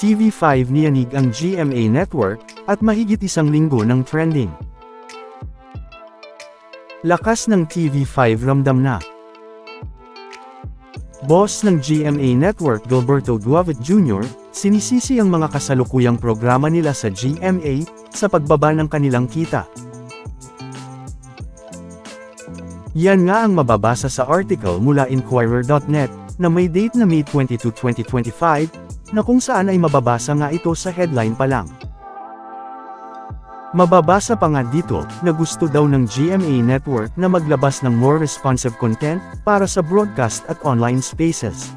TV5 niyanig ang GMA Network, at mahigit isang linggo ng trending. Lakas ng TV5 ramdam na. Boss ng GMA Network Gilberto Duavit Jr., sinisisi ang mga kasalukuyang programa nila sa GMA, sa pagbaba ng kanilang kita. Yan nga ang mababasa sa article mula Inquirer.net, na may date na May 22, 2025, na kung saan ay mababasa nga ito sa headline pa lang. Mababasa pa nga dito, na gusto daw ng GMA Network na maglabas ng more responsive content, para sa broadcast at online spaces.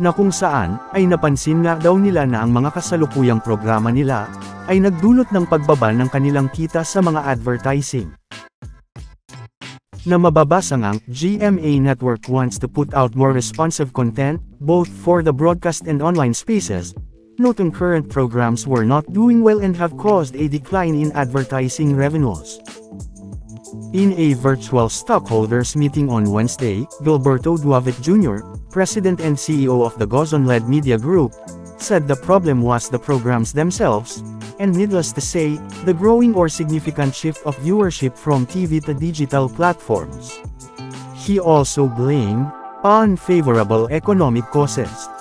Na kung saan, ay napansin nga daw nila na ang mga kasalukuyang programa nila, ay nagdulot ng pagbaba ng kanilang kita sa mga advertising. Na mababasa ngang, GMA Network wants to put out more responsive content, both for the broadcast and online spaces, noting current programs were not doing well and have caused a decline in advertising revenues. In a virtual stockholders meeting on Wednesday, Gilberto Duavit Jr., President and CEO of the Gozon-led media group, said the problem was the programs themselves, and needless to say, the growing or significant shift of viewership from TV to digital platforms. He also blamed unfavorable economic causes.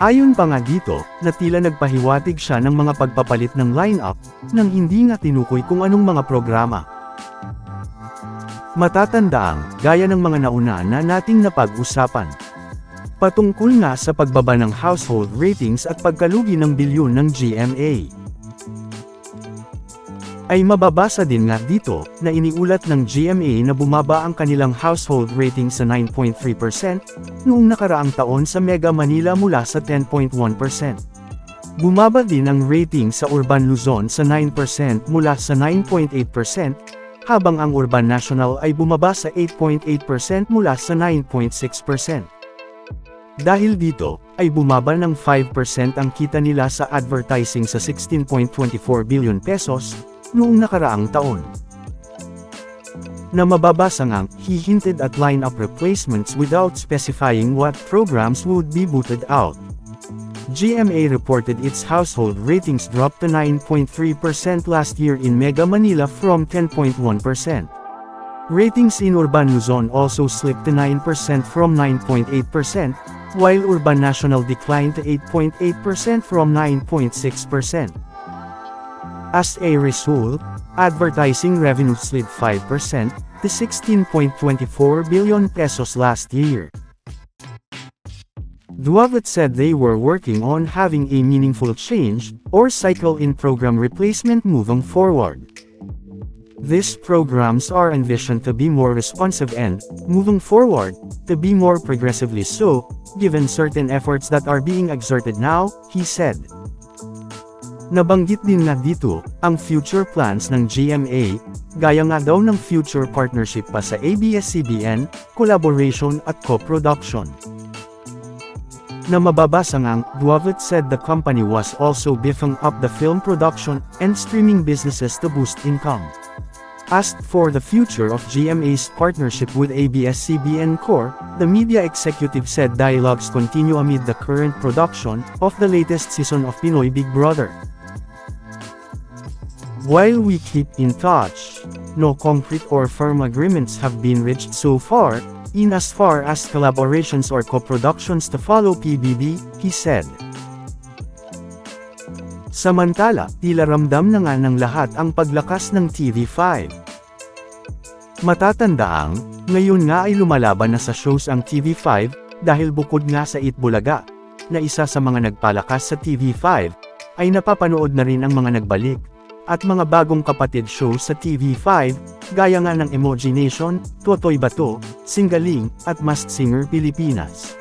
Ayon pa nga dito, na tila nagpahiwatig siya ng mga pagpapalit ng lineup, nang hindi nga tinukoy kung anong mga programa. Matatandaang, gaya ng mga nauna na nating napag-usapan. Patungkol nga sa pagbaba ng household ratings at pagkalugi ng bilyon ng GMA. Ay mababasa din nga dito, na iniulat ng GMA na bumaba ang kanilang household rating sa 9.3%, noong nakaraang taon sa Mega Manila mula sa 10.1%. Bumaba din ang rating sa Urban Luzon sa 9% mula sa 9.8%, habang ang Urban National ay bumaba sa 8.8% mula sa 9.6%. Dahil dito, ay bumaba ng 5% ang kita nila sa advertising sa 16.24 billion pesos, noong nakaraang taon. Na mababasa ngang, he hinted at lineup replacements without specifying what programs would be booted out. GMA reported its household ratings dropped to 9.3% last year in Mega Manila from 10.1%. Ratings in Urban Luzon also slipped to 9% from 9.8%, while Urban National declined to 8.8% from 9.6%. As a result, advertising revenue slid 5% to 16.24 billion pesos last year. Duavit said they were working on having a meaningful change, or cycle in program replacement moving forward. These programs are envisioned to be more responsive and, moving forward, to be more progressively so, given certain efforts that are being exerted now, he said. Nabanggit din nga dito, ang future plans ng GMA, gaya nga daw ng future partnership pa sa ABS-CBN, collaboration at co-production. Na mababasa ngang, Duavit said the company was also beefing up the film production and streaming businesses to boost income. Asked for the future of GMA's partnership with ABS-CBN Corp, the media executive said dialogues continue amid the current production of the latest season of Pinoy Big Brother. While we keep in touch, no concrete or firm agreements have been reached so far, in as far as collaborations or co-productions to follow PBB, he said. Samantala, tila ramdam na nga ng lahat ang paglakas ng TV5. Matatandaang, ngayon nga ay lumalaban na sa shows ang TV5, dahil bukod nga sa Itbulaga, na isa sa mga nagpalakas sa TV5, ay napapanood na rin ang mga nagbalik, at mga bagong kapatid shows sa TV5, gaya nga ng Emoji Nation, Totoy Bato, Singaling, at Masked Singer Pilipinas.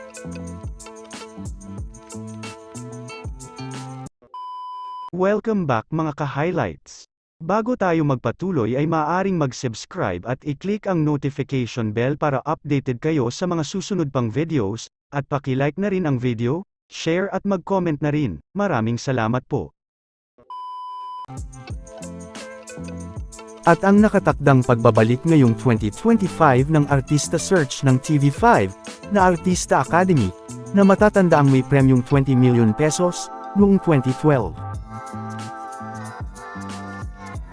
Welcome back mga ka-highlights. Bago tayo magpatuloy ay maaaring mag-subscribe at i-click ang notification bell para updated kayo sa mga susunod pang videos, at paki-like na rin ang video, share at mag-comment na rin. Maraming salamat po. At ang nakatakdang pagbabalik ngayong 2025 ng Artista Search ng TV5, na Artista Academy, na matatandaang may premyong 20 million pesos noong 2012.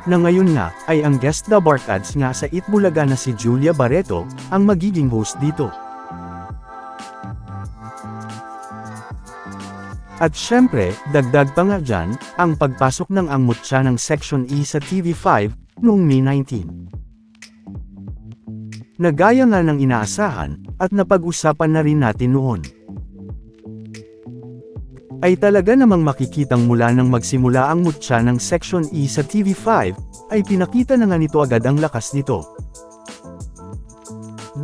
Na ngayon nga, ay ang guest the Barkads nga sa Itbulaga na si Julia Barreto, ang magiging host dito. At syempre, dagdag pa nga dyan, ang pagpasok ng ang mutya ng Section E sa TV5, noong May 19. Nagaya nga ng inaasahan, at napag-usapan na rin natin noon. Ay talaga namang makikitang mula nang magsimula ang mutya ng Section E sa TV5, ay pinakita na nga nito agad ang lakas nito.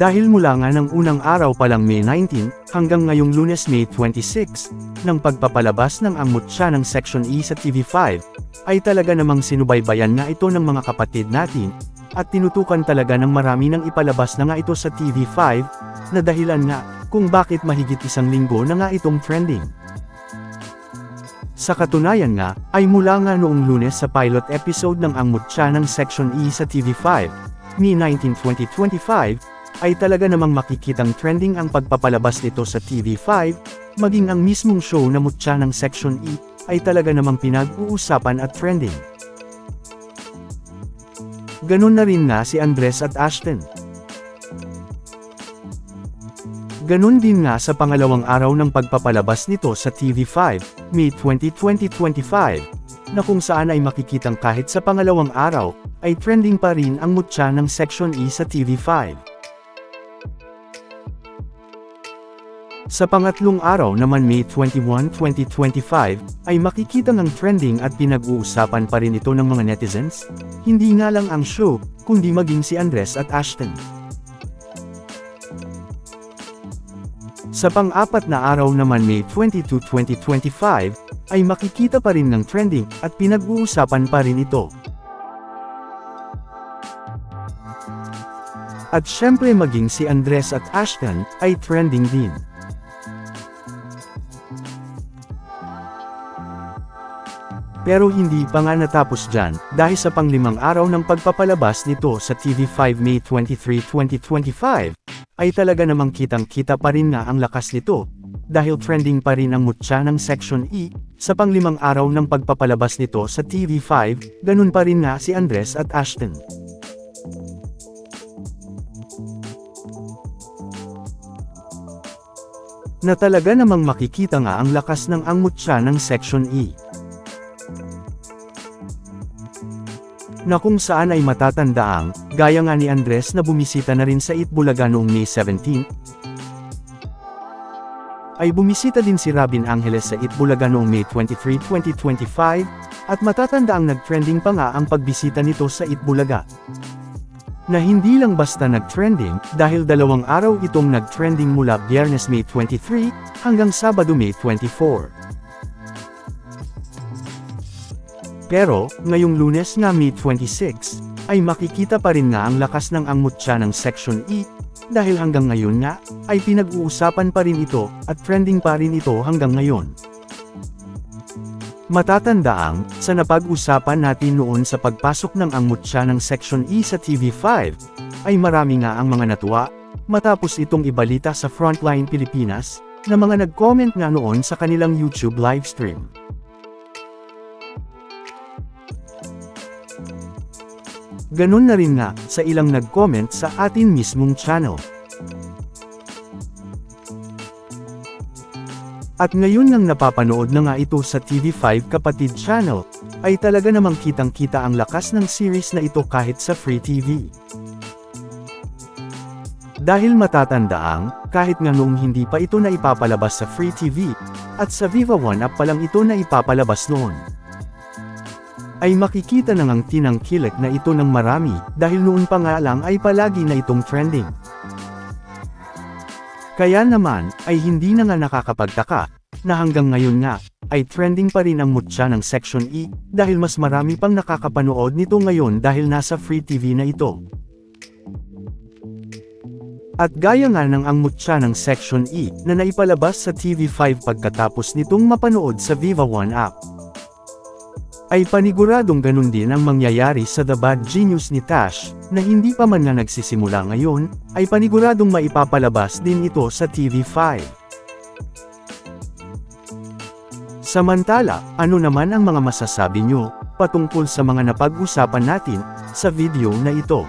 Dahil mula nga ng unang araw pa lang May 19, hanggang ngayong lunes May 26, ng pagpapalabas ng ang mutya ng Section E sa TV5, ay talaga namang sinubaybayan nga ito ng mga kapatid natin, at tinutukan talaga ng marami nang ipalabas na nga ito sa TV5, na dahilan nga, kung bakit mahigit isang linggo na nga itong trending. Sa katunayan nga, ay mula nga noong lunes sa pilot episode ng Ang Mutya ng Section E sa TV5, May 19, 2025, ay talaga namang makikitang trending ang pagpapalabas nito sa TV5, maging ang mismong show na mutya ng Section E, ay talaga namang pinag-uusapan at trending. Ganon na rin nga si Andres at Ashton. Ganon din nga sa pangalawang araw ng pagpapalabas nito sa TV5, May 20, 2025, na kung saan ay makikitang kahit sa pangalawang araw, ay trending pa rin ang mutya ng Section E sa TV5. Sa pangatlong araw naman May 21, 2025, ay makikita ng trending at pinag-uusapan pa rin ito ng mga netizens. Hindi nga lang ang show, kundi maging si Andres at Ashton. Sa pang-apat na araw naman May 22, 2025, ay makikita pa rin ng trending at pinag-uusapan pa rin ito. At syempre maging si Andres at Ashton ay trending din. Pero hindi pa nga natapos dyan, dahil sa panglimang araw ng pagpapalabas nito sa TV5 May 23, 2025, ay talaga namang kitang-kita pa rin nga ang lakas nito, dahil trending pa rin ang mutya ng Section E, sa panglimang araw ng pagpapalabas nito sa TV5, ganun pa rin nga si Andres at Ashton. Na talaga namang makikita nga ang lakas ng ang mutya ng Section E. na kung saan ay matatandaang, gaya nga ni Andres na bumisita na rin sa Itbulaga noong May 17, ay bumisita din si Robin Angeles sa Itbulaga noong May 23, 2025, at matatandaang nag-trending pa nga ang pagbisita nito sa Itbulaga. Na hindi lang basta nag-trending, dahil dalawang araw itong nag-trending mula Biyernes May 23, hanggang Sabado May 24. Pero, ngayong lunes nga May 26, ay makikita pa rin nga ang lakas ng ang mutya ng Section E, dahil hanggang ngayon nga, ay pinag-uusapan pa rin ito, at trending pa rin ito hanggang ngayon. Matatandaang, sa napag-usapan natin noon sa pagpasok ng ang mutya ng Section E sa TV5, ay marami nga ang mga natuwa, matapos itong ibalita sa Frontline Pilipinas, na mga nag-comment nga noon sa kanilang YouTube livestream. Ganon na rin nga, sa ilang nag-comment sa atin mismong channel. At ngayon nang napapanood na nga ito sa TV5 Kapatid Channel, ay talaga namang kitang-kita ang lakas ng series na ito kahit sa Free TV. Dahil matatandaang, kahit nga noong hindi pa ito na ipapalabas sa Free TV, at sa Viva One app pa lang ito na ipapalabas noon ay makikita na ngang tinangkilik na ito ng marami, dahil noon pa nga lang ay palagi na itong trending. Kaya naman, ay hindi na nga nakakapagtaka, na hanggang ngayon nga, ay trending pa rin ang mutya ng Section E, dahil mas marami pang nakakapanood nito ngayon dahil nasa free TV na ito. At gaya nga ng ang mutya ng Section E, na naipalabas sa TV5 pagkatapos nitong mapanood sa Viva One app ay paniguradong ganun din ang mangyayari sa The Bad Genius ni Tash, na hindi pa man na nagsisimula ngayon, ay paniguradong maipapalabas din ito sa TV5. Samantala, ano naman ang mga masasabi nyo, patungkol sa mga napag-usapan natin, sa video na ito?